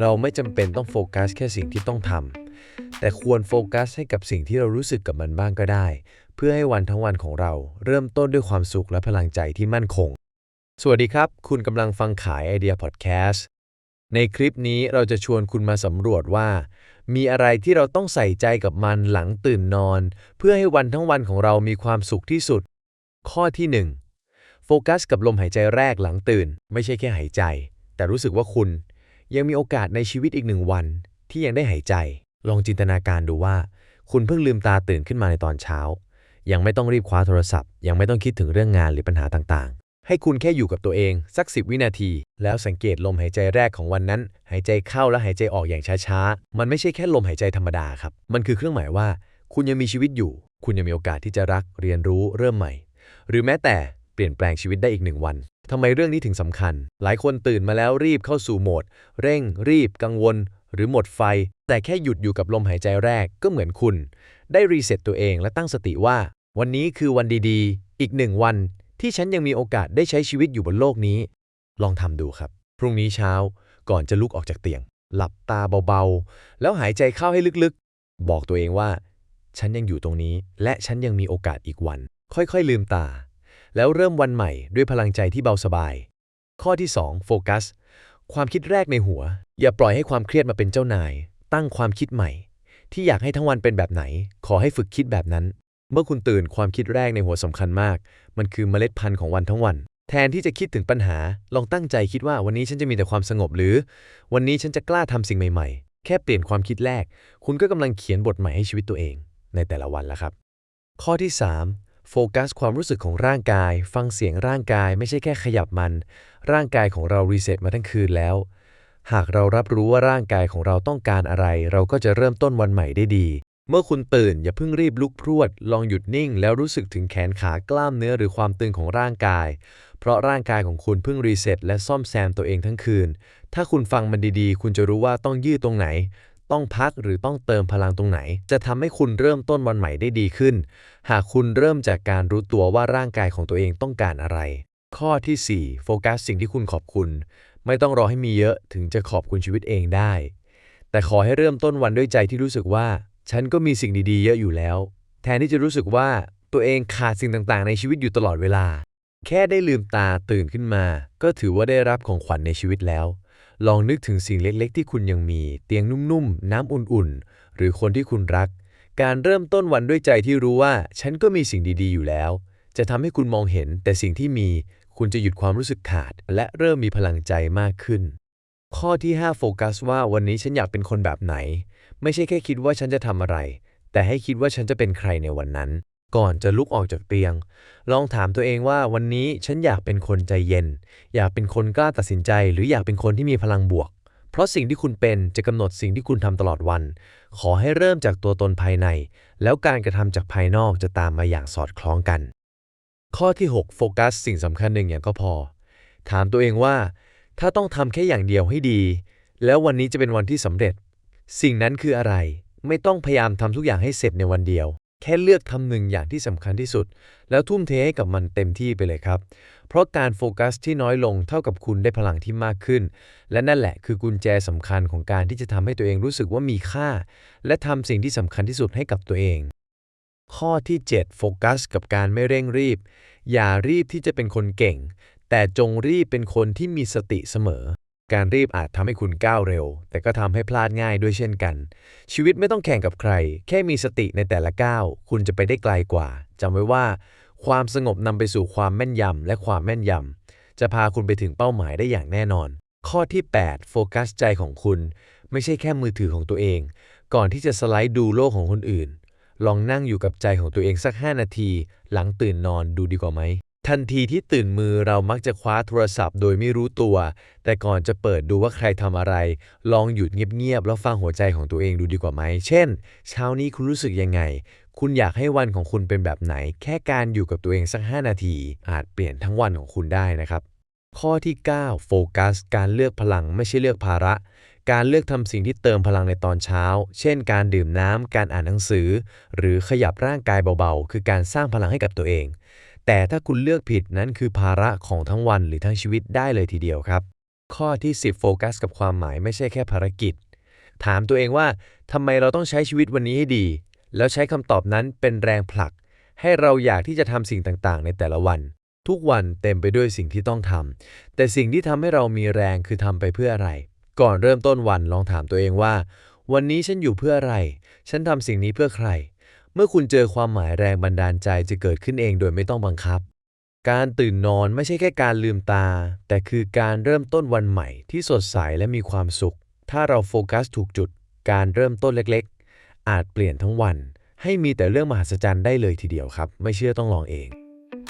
เราไม่จำเป็นต้องโฟกัสแค่สิ่งที่ต้องทำแต่ควรโฟกัสให้กับสิ่งที่เรารู้สึกกับมันบ้างก็ได้ เพื่อให้วันทั้งวันของเรา เริ่มต้นด้วยความสุขและพลังใจที่มั่นคง สวัสดีครับ คุณกำลังฟังขายไอเดียพอดแคสต์ในคลิปนี้เราจะชวนคุณมาสำรวจว่า มีอะไรที่เราต้องใส่ใจกับมันหลังตื่นนอน เพื่อให้วันทั้งวันของเรามีความสุขที่สุด ข้อที่ 1 โฟกัสกับลมหายใจแรกหลังตื่น ไม่ใช่แค่หายใจ แต่รู้สึกว่าคุณ ยังมีโอกาสในชีวิตอีกหนึ่งวัน ที่ยังได้หายใจ ลองจินตนาการดูว่า คุณเพิ่งลืมตาตื่นขึ้นมาในตอนเช้า ยังไม่ต้องรีบคว้าโทรศัพท์ ยังไม่ต้องคิดถึงเรื่องงานหรือปัญหาต่างๆ ให้คุณแค่อยู่กับตัวเองสัก10วินาที แล้วสังเกตลมหายใจแรกของวันนั้น หายใจเข้าและหายใจออกอย่างช้าๆ มันไม่ใช่แค่ลมหายใจธรรมดาครับ มันคือเครื่องหมายว่า คุณยังมีชีวิตอยู่ คุณยังมีโอกาสที่จะรัก เรียนรู้ เริ่มใหม่ หรือแม้แต่ เปลี่ยนแปลงชีวิตได้อีกหนึ่งวันทำไมเรื่องนี้ถึงสำคัญ หลายคนตื่นมาแล้วรีบเข้าสู่โหมด เร่ง รีบ กังวล หรือหมดไฟ แต่แค่หยุดอยู่กับลมหายใจแรกก็เหมือนคุณ ได้รีเซ็ตตัวเองและตั้งสติว่า วันนี้คือวันดีๆ อีกหนึ่งวัน ที่ฉันยังมีโอกาสได้ใช้ชีวิตอยู่บนโลกนี้ ลองทำดูครับ พรุ่งนี้เช้า ก่อนจะลุกออกจากเตียง หลับตาเบาๆ แล้วหายใจเข้าให้ลึกๆ บอกตัวเองว่า ฉันยังอยู่ตรงนี้ และฉันยังมีโอกาสอีกวัน ค่อยๆ ลืมตา แล้วเริ่มวันใหม่ด้วยพลังใจที่เบาสบาย ข้อที่ 2 โฟกัส ความคิดแรกในหัว อย่าปล่อยให้ความเครียดมาเป็นเจ้านาย ตั้งความคิดใหม่ ที่อยากให้ทั้งวันเป็นแบบไหน ขอให้ฝึกคิดแบบนั้น เมื่อคุณตื่นความคิดแรกในหัวสำคัญมาก มันคือเมล็ดพันธุ์ของวันทั้งวัน แทนที่จะคิดถึงปัญหา ลองตั้งใจคิดว่าวันนี้ฉันจะมีแต่ความสงบหรือ วันนี้ฉันจะกล้าทำสิ่งใหม่ๆ แค่เปลี่ยนความคิดแรก คุณก็กำลังเขียนบทใหม่ให้ชีวิตตัวเอง ในแต่ละวันแล้วครับ ข้อที่ 3 โฟกัสความรู้สึกของร่างกาย ฟังเสียงร่างกายไม่ใช่แค่ขยับมัน ร่างกายของเรารีเซ็ตมาทั้งคืนแล้ว หากเรารับรู้ว่าร่างกายของเราต้องการอะไร เราก็จะเริ่มต้นวันใหม่ได้ดี เมื่อคุณตื่นอย่าเพิ่งรีบลุกพรวด ลองหยุดนิ่ง แล้วรู้สึกถึงแขนขากล้ามเนื้อหรือความตึงของร่างกาย เพราะร่างกายของคุณเพิ่งรีเซ็ตและซ่อมแซมตัวเองทั้งคืน ถ้าคุณฟังมันดีๆ คุณจะรู้ว่าต้องยืดตรงไหน ต้องพักหรือต้องเติมพลังตรงไหน จะทำให้คุณเริ่มต้นวันใหม่ได้ดีขึ้น หากคุณเริ่มจากการรู้ตัวว่าร่างกายของตัวเองต้องการอะไร ข้อทีสี่ 4 โฟกัสสิ่งที่คุณขอบคุณ ไม่ต้องรอให้มีเยอะถึงจะขอบคุณชีวิตเองได้ แต่ขอให้เริ่มต้นวันด้วยใจที่รู้สึกว่า ฉันก็มีสิ่งดีๆ เยอะอยู่แล้ว แทนที่จะรู้สึกว่าตัวเองขาดสิ่งต่างๆ ในชีวิตอยู่ตลอดเวลา แค่ได้ลืมตาตื่นขึ้นมา ก็ถือว่าได้รับของขวัญในชีวิตแล้ว ลองนึกถึงสิ่งเล็กๆ ที่คุณยังมี เตียงนุ่มๆ น้ำอุ่นๆ หรือคนที่คุณรัก การเริ่มต้นวันด้วยใจที่รู้ว่า ฉันก็มีสิ่งดีๆ อยู่แล้ว จะทำให้คุณมองเห็น แต่สิ่งที่มี คุณจะหยุดความรู้สึกขาด และเริ่มมีพลังใจมากขึ้น ข้อที่ 5 โฟกัสว่าวันนี้ฉันอยากเป็นคนแบบไหน ไม่ใช่แค่คิดว่าฉันจะทำอะไร แต่ให้คิดว่าฉันจะเป็นใครในวันนั้น ก่อนจะลุกออกจากเตียง ลองถามตัวเองว่าวันนี้ฉันอยากเป็นคนใจเย็น อยากเป็นคนกล้าตัดสินใจ หรืออยากเป็นคนที่มีพลังบวก เพราะสิ่งที่คุณเป็นจะกำหนดสิ่งที่คุณทำตลอดวัน ขอให้เริ่มจากตัวตนภายใน แล้วการกระทำจากภายนอกจะตามมาอย่างสอดคล้องกัน ข้อที่ 6 โฟกัสสิ่งสำคัญหนึ่งอย่างก็พอ ถามตัวเองว่า ถ้าต้องทำแค่อย่างเดียวให้ดี แล้ววันนี้จะเป็นวันที่สำเร็จ สิ่งนั้นคืออะไร ไม่ต้องพยายามทำทุกอย่างให้เสร็จในวันเดียว แค่เลือกทำหนึ่งอย่างที่สำคัญที่สุด แล้วทุ่มเทให้กับมันเต็มที่ไปเลยครับ เพราะการโฟกัสที่น้อยลงเท่ากับคุณได้พลังที่มากขึ้น และนั่นแหละคือกุญแจสำคัญของการที่จะทำให้ตัวเองรู้สึกว่ามีค่า และทำสิ่งที่สำคัญที่สุดให้กับตัวเอง ข้อที่ 7 โฟกัส กับการไม่เร่งรีบ อย่ารีบที่จะเป็นคนเก่ง แต่จงรีบเป็นคนที่มีสติเสมอ การรีบอาจทำให้คุณก้าวเร็ว แต่ก็ทำให้พลาดง่ายด้วยเช่นกัน ชีวิตไม่ต้องแข่งกับใคร แค่มีสติในแต่ละก้าว คุณจะไปได้ไกลกว่าจำไว้ว่า ความสงบนำไปสู่ความแม่นยำและความแม่นยำจะพาคุณไปถึงเป้าหมายได้อย่างแน่นอน ข้อที่ 8 โฟกัสใจของคุณ ไม่ใช่แค่มือถือของตัวเอง ก่อนที่จะสไลด์ดูโลกของคนอื่น ลองนั่งอยู่กับใจของตัวเองสัก 5 นาที หลังตื่นนอนดูดีกว่าไหม ทันทีที่ตื่นมือเรามักจะคว้าโทรศัพท์โดยไม่รู้ตัว แต่ก่อนจะเปิดดูว่าใครทำอะไร ลองหยุดเงียบๆแล้วฟังหัวใจของตัวเองดูดีกว่าไหม เช่น เช้านี้คุณรู้สึกยังไง คุณอยากให้วันของคุณเป็นแบบไหน แค่การอยู่กับตัวเองสัก 5 นาที อาจเปลี่ยนทั้งวันของคุณได้นะครับ ข้อที่ 9 โฟกัส การเลือกพลังไม่ใช่เลือกภาระการเลือกทำสิ่งที่เติมพลังในตอนเช้า เช่น การดื่มน้ำ การอ่านหนังสือ หรือขยับร่างกายเบาๆ คือการสร้างพลังให้กับตัวเอง แต่ถ้าคุณเลือกผิดนั้นคือภาระของทั้งวันหรือทั้งชีวิตได้เลยทีเดียวครับ ข้อที่ 10 โฟกัสกับความหมายไม่ใช่แค่ภารกิจ ถามตัวเองว่าทำไมเราต้องใช้ชีวิตวันนี้ให้ดี แล้วใช้คำตอบนั้นเป็นแรงผลัก ให้เราอยากที่จะทำสิ่งต่างๆ ในแต่ละวัน ทุกวันเต็มไปด้วยสิ่งที่ต้องทำแต่สิ่งที่ทำให้เรามีแรงคือทำไปเพื่ออะไร ก่อนเริ่มต้นวันลองถามตัวเองว่า วันนี้ฉันอยู่เพื่ออะไร ฉันทำสิ่งนี้เพื่อใคร เมื่อคุณเจอความหมายแรงบันดาลใจจะเกิดขึ้นเองโดยไม่ต้องบังคับ การตื่นนอนไม่ใช่แค่การลืมตา แต่คือการเริ่มต้นวันใหม่ที่สดใสและมีความสุข ถ้าเราโฟกัสถูกจุด การเริ่มต้นเล็กๆ อาจเปลี่ยนทั้งวัน ให้มีแต่เรื่องมหัศจรรย์ได้เลยทีเดียวครับ ไม่เชื่อต้องลองเอง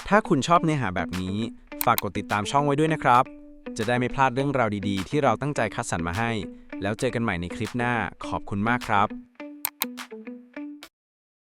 ถ้าคุณชอบเนื้อหาแบบนี้ ฝากกดติดตามช่องไว้ด้วยนะครับ จะได้ไม่พลาดเรื่องราวดีๆ ที่เราตั้งใจคัดสรรมาให้ แล้วเจอกันใหม่ในคลิปหน้าขอบคุณมากครับ